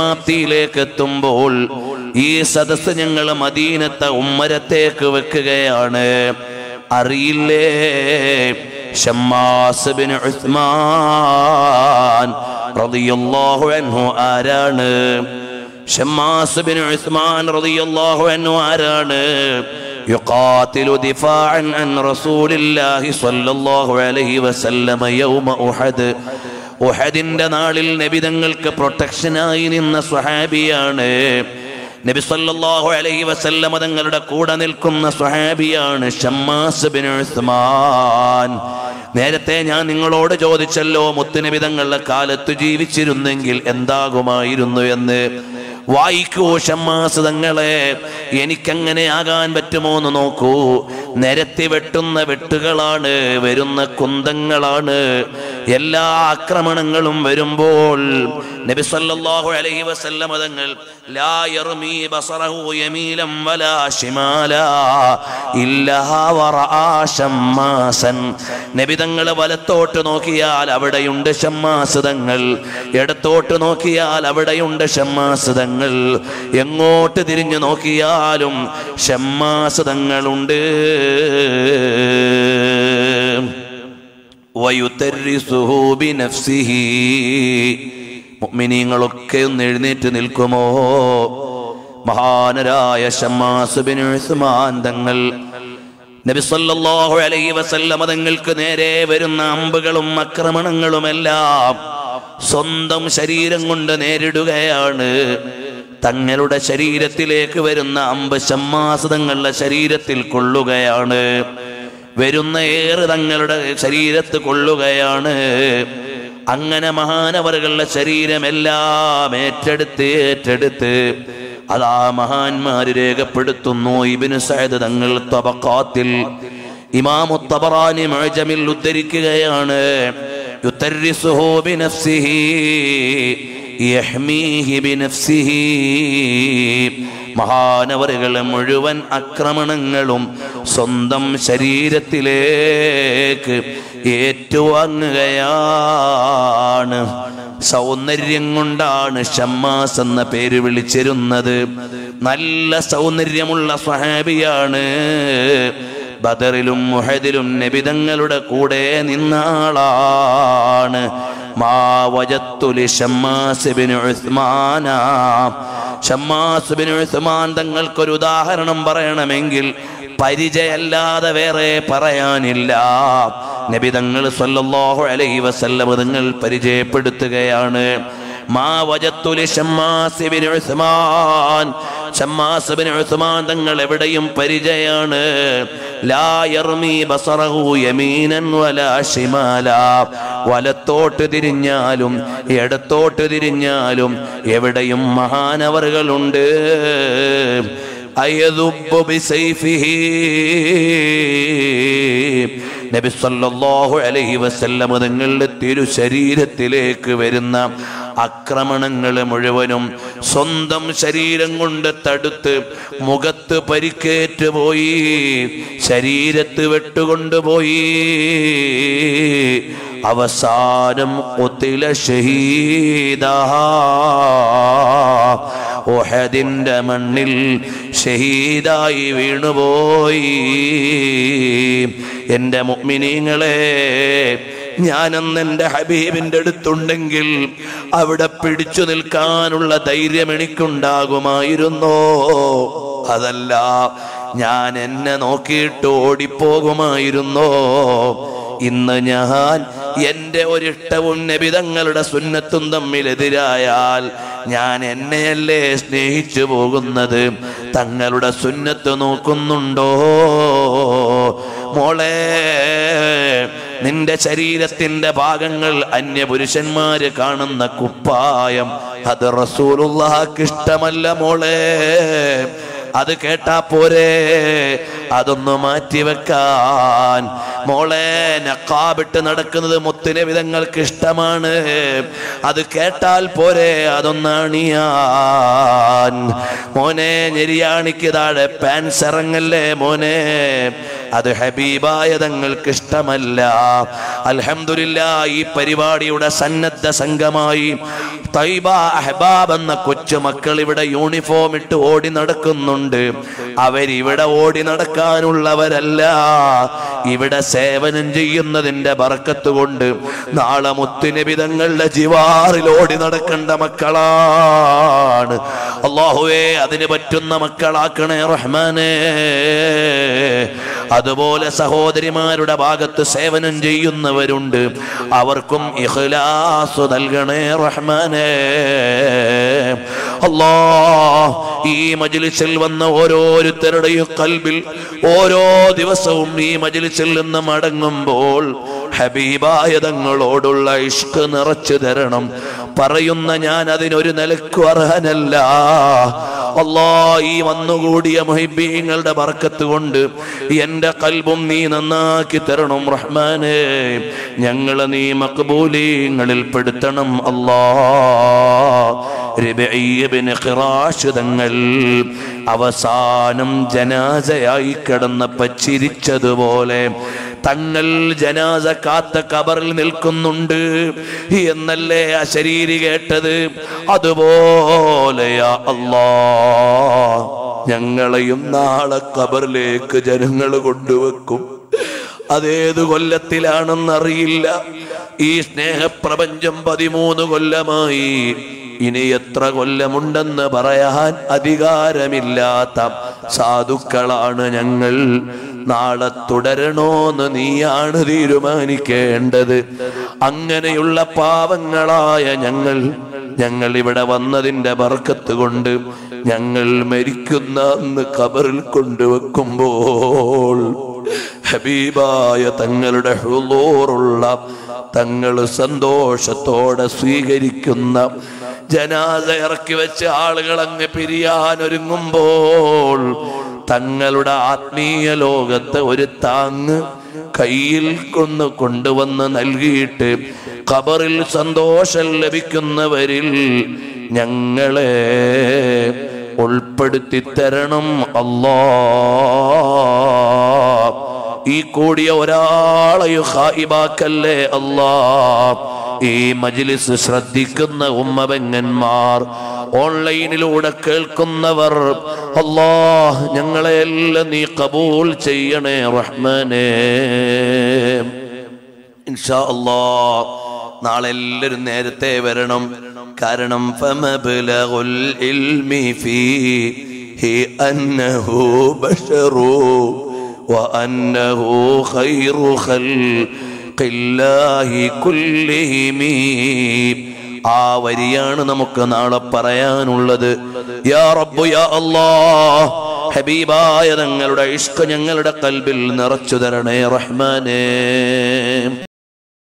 സമാപ്തിയിലേക്ക് എത്തുമ്പോൾ ഈ സദസ് ഞങ്ങൾ മദീനത്തെ ഉമ്മരത്തേക്ക് വെക്കുകയാണ്. അറിയില്ലേ? ഷമ്മാസ് ഉസ്മാൻ റളിയല്ലാഹു അൻഹു ആരാണ്? ഉസ്മാൻ റളിയല്ലാഹു അൻഹു ആരാണ്? ദിഫാഅൻ അൻ റസൂലില്ലാഹി സ്വല്ലല്ലാഹു അലൈഹി വസല്ലമ യൗമ ഉഹദ്. ഉഹദിന്റെ നാളിൽ നബിതങ്ങൾക്ക് പ്രൊട്ടക്ഷനായി നിന്ന സ്വഹാബിയാണ്. നബി സല്ലല്ലാഹു അലൈഹി വസല്ലമ തങ്ങളുടെ കൂടെ നിൽക്കുന്ന സ്വഹാബിയാണ് ഷമ്മാസ് ബിൻ ഉസ്മാൻ. നേരത്തെ ഞാൻ നിങ്ങളോട് ചോദിച്ചല്ലോ മുത്തുനബി തങ്ങളുടെ കാലത്ത് ജീവിച്ചിരുന്നെങ്കിൽ എന്താകുമായിരുന്നു എന്ന്. വായിക്കൂ ഷമ്മാസ് തങ്ങളെ എനിക്കങ്ങനെ ആകാൻ പറ്റുമോ എന്ന് നോക്കൂ. നിരത്തി വെട്ടുന്ന വെട്ടുകളാണ് വരുന്ന കുന്തങ്ങളാണ്. എല്ലാ ആക്രമണങ്ങളും വരുമ്പോൾ നബി സല്ലല്ലാഹു അലൈഹി തങ്ങൾ ലാ വലാ ശിമാല നബി വലത്തോട്ട് നോക്കിയാൽ അവിടെയുണ്ട് ഷമ്മാസുതങ്ങൾ ഇടത്തോട്ട് നോക്കിയാൽ അവിടെയുണ്ട് ഷമ്മാസുതങ്ങൾ എങ്ങോട്ട് തിരിഞ്ഞു നോക്കിയാലും ഷമ്മാസുതങ്ങളുണ്ട് മുഅ്മിനീങ്ങളൊക്കെ ഒന്ന് എഴുന്നേറ്റ് നിൽക്കുമോ? മഹാനരായ ഷമ്മാസ് ഉസ്മാൻ തങ്ങൾ. നബി സല്ലല്ലാഹു അലൈഹി വസല്ലമ തങ്ങൾക്ക് നേരെ വരുന്ന അമ്പുകളും ആക്രമണങ്ങളുമെല്ലാം സ്വന്തം ശരീരം കൊണ്ട് നേരിടുകയാണ്. തങ്ങളുടെ ശരീരത്തിലേക്ക് വരുന്ന അമ്പ് ഷമ്മാസ് തങ്ങളുടെ ശരീരത്തിൽ കൊള്ളുകയാണ്. വരുന്ന ഏറ് തങ്ങളുടെ ശരീരത്ത് കൊള്ളുകയാണ്. അങ്ങനെ മഹാനവറുകളുടെ ശരീരമെല്ലാം ഏറ്റെടുത്ത് ഏറ്റെടുത്ത് അതാ മഹാന്മാര് രേഖപ്പെടുത്തുന്നു. ഇബിന് സയദ് തങ്ങൾ തബക്കാത്തിൽ ഇമാമു തബറാനി മഴജമിൽ ഉദ്ധരിക്കുകയാണ്. യുത്തരിസുഹു മഹാനവറുകളെ മുഴുവൻ ആക്രമണങ്ങളും സ്വന്തം ശരീരത്തിലേക്ക് ഏറ്റുവാങ്ങുകയാണ്. സൗന്ദര്യം കൊണ്ടാണ് ഷമ്മാസ് എന്ന പേര് വിളിച്ചിരുന്നത്. നല്ല സൗന്ദര്യമുള്ള സ്വഹാബിയാണ്. ബദറിലും മുഹദിലും നബിതങ്ങളുടെ കൂടെ നിന്നാളാണ് മാ വജത്തുലി ഷമ്മാസ് ബിൻ ഉസ്മാന. ഷമ്മാസ് ബിൻ ഉസ്മാൻ തങ്ങൾക്കൊരു ഉദാഹരണം പറയണമെങ്കിൽ പരിചയമല്ലാതെ വേറെ പറയാനില്ല. നബി തങ്ങൾ സല്ലല്ലാഹു അലൈഹി വസല്ലം തങ്ങൾ പരിചയപ്പെടുത്തുകയാണ്. തങ്ങൾ എവിടെയും പരിചയാണ്. വലത്തോട്ട് തിരിഞ്ഞാലും ഇടത്തോട്ട് തിരിഞ്ഞാലും എവിടെയും മഹാനവറുകളുണ്ട്. അയതുബ്ബു ബിസൈഫിഹി. നബി അലഹി വസല്ലം തങ്ങളുടെ തിരു ശരീരത്തിലേക്ക് വരുന്ന ആക്രമണങ്ങൾ മുഴുവനും സ്വന്തം ശരീരം കൊണ്ട് തടുത്ത് മുഖത്ത് പരിക്കേറ്റ് പോയി ശരീരത്ത് വെട്ടുകൊണ്ടുപോയി അവസാനം ഒത്തില ഷഹീദാ ഓഹദിന്റെ മണ്ണിൽ ഷഹീദായി വീണുപോയി. എന്റെ മുഗ്മിനീങ്ങളെ ഞാനന്ന് എന്റെ ഹബീബിന്റെ അടുത്തുണ്ടെങ്കിൽ അവിടെ പിടിച്ചു നിൽക്കാനുള്ള ധൈര്യം എനിക്കുണ്ടാകുമായിരുന്നോ? അതല്ല ഞാൻ എന്നെ നോക്കിയിട്ട് ഓടിപ്പോകുമായിരുന്നോ? ഇന്ന് ഞാൻ എന്റെ ഒരിഷ്ടവും നബിതങ്ങളുടെ സുന്നത്തും തമ്മിൽ എതിരായാൽ ഞാൻ എന്നെയല്ലേ സ്നേഹിച്ചു പോകുന്നത്? തങ്ങളുടെ സുന്നത്ത് നോക്കുന്നുണ്ടോ? മോളെ നിന്റെ ശരീരത്തിന്റെ ഭാഗങ്ങൾ അന്യപുരുഷന്മാര് കാണുന്ന കുപ്പായം. അത് റസൂലുള്ളാഹ്ക്ക് ഇഷ്ടമല്ല മോളെ. അത് കേട്ടാ പോരെ. അതൊന്ന് മാറ്റിവെക്കാൻ മോളെ നക്കാബിട്ട് നടക്കുന്നത് മുത്തിനെ വിധങ്ങൾക്ക് ഇഷ്ടമാണ്. അത് കേട്ടാൽ പോരെ അതൊന്നാണിയാൻ മോനെ ഞെരിയാണിക്ക് താഴെ പാൻസ് ഇറങ്ങല്ലേ മോനെ? അത് ഹബീബായ തങ്ങൾക്ക് ഇഷ്ടമല്ല അൽഹംദുലില്ലാ ഈ പരിപാടിയുടെ സന്നദ്ധ സംഘമായി തൈബ അഹബാബ് എന്ന കൊച്ചുമക്കൾ ഇവിടെ യൂണിഫോം ഇട്ട് ഓടി നടക്കുന്നുണ്ട്. അവരിവിടെ ഓടി നടക്കാനുള്ളവരല്ല. ഇവിടെ സേവനം ചെയ്യുന്നതിന്റെ ബറക്കത്ത് കൊണ്ട് നാളെ മുത്തുനിബിതങ്ങളുടെ ജിവാറിൽ ഓടി നടക്കേണ്ട മക്കളാണ്. അള്ളാഹുവേ അതിന് പറ്റുന്ന മക്കളാക്കണേ റഹ്മാനേ. അതുപോലെ സഹോദരിമാരുടെ ഭാഗത്ത് സേവനം ചെയ്യുന്നവരുണ്ട്. അവർക്കും ഇഖ്ലാസ് നൽകണേ റഹ്മാനേ. അല്ലാ ഈ മജ്ലിസിൽ വന്ന ഓരോരുത്തരുടെയും കൽബിൽ ഓരോ ദിവസവും ഈ മജ്ലിസിൽ നിന്ന് മടങ്ങുമ്പോൾ ഹബീബായ തങ്ങളോടുള്ള ഇഷ്ക് നിറച്ചു തരണം. പറയുന്ന ഞാൻ അതിനൊരു നിലക്കു അർഹനല്ല. അല്ലാ ഈ വന്നുകൂടിയ മുഹിബീങ്ങളുടെ ബർക്കത്ത് കൊണ്ട് എന്റെ കൽബും നീ നന്നാക്കി തരണം റഹ്മാനെ. ഞങ്ങളെ നീ മക്ബൂലീങ്ങളിൽ പെടുത്തണം അല്ലാ തങ്ങൾ അവസാനം ജനാസയായി കിടന്നപ്പ ചിരിച്ചതുപോലെ തങ്ങൾ ജനാസ കാത്ത കബറിൽ നിൽക്കുന്നുണ്ട്. എന്നല്ലേ ആ ശരീരി കേട്ടത്? അതുപോലെയാ അല്ലാ. ഞങ്ങളെയും നാളെ കബറിലേക്ക് ജനങ്ങൾ കൊണ്ടുവെക്കും. അതേത് കൊല്ലത്തിലാണെന്നറിയില്ല. ഈ സ്നേഹപ്രപഞ്ചം പതിമൂന്ന് കൊല്ലമായി. ഇനി എത്ര കൊല്ലമുണ്ടെന്ന് പറയാൻ അധികാരമില്ലാത്ത സാധുക്കളാണ് ഞങ്ങൾ. നാളെ തുടരണോന്ന് നീയാണ് തീരുമാനിക്കേണ്ടത്. അങ്ങനെയുള്ള പാവങ്ങളായ ഞങ്ങൾ ഞങ്ങൾ ഇവിടെ വന്നതിന്റെ ബർക്കത്ത് കൊണ്ട് ഞങ്ങൾ മരിക്കുന്ന അന്ന് കബറിൽ കൊണ്ടുവെക്കുമ്പോൾ ഹബീബായ തങ്ങളുടെ ഹുളൂറുള്ള തങ്ങൾ സന്തോഷത്തോടെ സ്വീകരിക്കുന്ന ജനാസ ഇറക്കി വെച്ച് ആളുകൾ അങ്ങ് പിരിയാനൊരുങ്ങുമ്പോൾ തങ്ങളുടെ ആത്മീയ ലോകത്ത് ഒരു താങ്ങ് കയ്യിൽ കൊന്ന് കൊണ്ടുവന്ന് നൽകിയിട്ട് ഖബറിൽ സന്തോഷം ലഭിക്കുന്നവരിൽ ഞങ്ങളെ ഉൾപ്പെടുത്തി തരണം അല്ലോ. ഈ കൂടിയ ഒരാളെയും ഹായിബാക്കല്ലേ? അല്ലാ. ഈ മജിലിസ് ശ്രദ്ധിക്കുന്ന ഉമ്മപെങ്ങന്മാർ ഓൺലൈനിലൂടെ കേൾക്കുന്നവർ അല്ലാ ഞങ്ങളെ എല്ലാം നീ കബൂൽ ചെയ്യണേ റഹ്മാനേ ഇൻഷാ അല്ലാ നാളെ എല്ലാവരും നേരത്തെ വരണം കാരണം ഫമബ്ലഗുൽ ഇൽമി ഫീഹി അന്നഹു ബശറു وأنه خير خلق الله كلهم ആ വരിയാണ് നമുക്ക് നാളെ പറയാനുള്ളത്. യാ യാ ഹബീബായ തങ്ങളുടെ ഇഷ്ക ഞങ്ങളുടെ കൽബിൽ നിറച്ചു തരണേ റഹ്മാനേ.